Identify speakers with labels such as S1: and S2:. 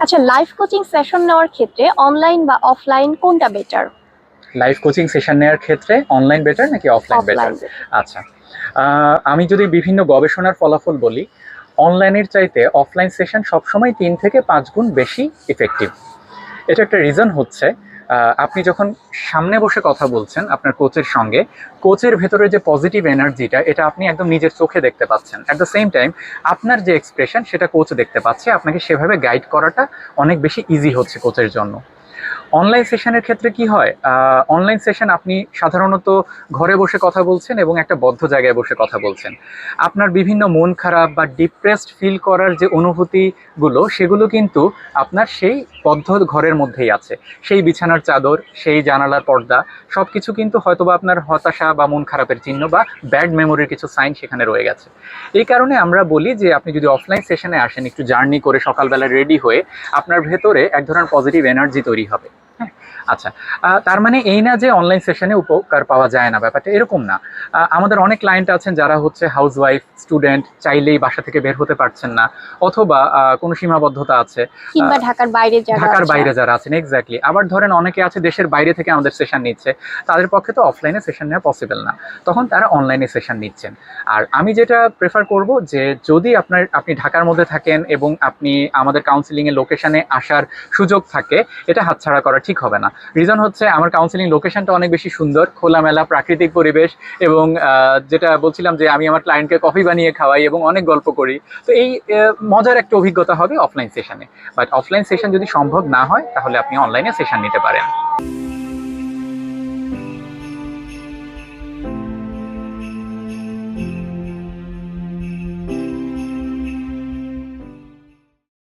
S1: আচ্ছা life coaching session নেওয়ার ক্ষেত্রে অনলাইন বা অফলাইন কোনটা বেটার
S2: লাইফ কোচিং সেশন নেওয়ার ক্ষেত্রে অনলাইন বেটার নাকি অফলাইন বেটার আচ্ছা আমি যদি বিভিন্ন গবেষণার ফলাফল বলি অনলাইনের চাইতে অফলাইন সেশন সবসময় তিন থেকে পাঁচ গুণ বেশি ইফেক্টিভ এটা একটা রিজন হচ্ছে আপনি যখন সামনে বসে কথা বলছেন আপনার কোচের সঙ্গে কোচের ভেতরে যে পজিটিভ এনার্জিটা এটা আপনি একদম নিজের চোখে দেখতে পাচ্ছেন। অ্যাট দ্য সেম টাইম আপনার যে এক্সপ্রেশন সেটা কোচ দেখতে পাচ্ছে। আপনাকে সেভাবে গাইড করাটা অনেক বেশি ইজি হচ্ছে কোচের জন্য। অনলাইন সেশনের ক্ষেত্রে কি হয়? অনলাইন সেশন আপনি সাধারণত ঘরে বসে কথা বলছেন এবং একটা বদ্ধ জায়গায় বসে কথা বলছেন। আপনার বিভিন্ন মন খারাপ বা ডিপ্রেসড ফিল করার যে অনুভূতিগুলো, সেগুলো কিন্তু আপনার সেই বদ্ধ ঘরের মধ্যেই আছে। সেই বিছানার চাদর, সেই জানালার পর্দা সব কিছু কিন্তু হয়তোবা আপনার হতাশা বা মন খারাপের চিহ্ন বা ব্যাড মেমোরির কিছু সাইন সেখানে রয়ে গেছে। এই কারণে আমরা বলি যে, আপনি যদি অফলাইন সেশনে আসেন, একটু জার্নি করে সকালবেলা রেডি হয়ে আপনার ভেতরে এক ধরনের পজিটিভ এনার্জি তৈরি হবে। আচ্ছা তার মানে এই না যে অনলাইন সেশনে উপকার পাওয়া যায় না ব্যাপারটা এরকম না। আমাদের অনেক ক্লায়েন্ট আছেন যারা হচ্ছে হাউসওয়াইফ স্টুডেন্ট চাইলেই বাসা থেকে বের হতে পারছেন না অথবা কোনো সীমাবদ্ধতা আছে
S1: কিংবা ঢাকার বাইরে যারা
S2: ঢাকার বাইরে যারা আছেন এক্স্যাক্টলি আবার ধরেন অনেকে আছে দেশের বাইরে থেকে আমাদের সেশন নিচ্ছে তাদের পক্ষে তো অফলাইনে সেশন নেওয়া পসিবল না। তখন তারা অনলাইনে সেশন নিচ্ছেন। আর আমি যেটা প্রেফার করব যে যদি আপনার আপনি ঢাকার মধ্যে থাকেন এবং আপনি আমাদের কাউন্সিলিং এর লোকেশনে আসার সুযোগ থাকে এটা হাতছাড়া করা ঠিক হবে না। রিজন হচ্ছে আমার কাউন্সিলিং লোকেশনটা অনেক বেশি সুন্দর, খোলামেলা, প্রাকৃতিক পরিবেশ এবং যেটা বলছিলাম যে আমি আমার ক্লায়েন্টকে কফি বানিয়ে খাওয়াই এবং অনেক গল্প করি। তো এই মজার একটা অভিজ্ঞতা হবে অফলাইন সেশনে বাট অফলাইন সেশন যদি সম্ভব না হয়, তাহলে আপনি অনলাইনে সেশন নিতে পারেন।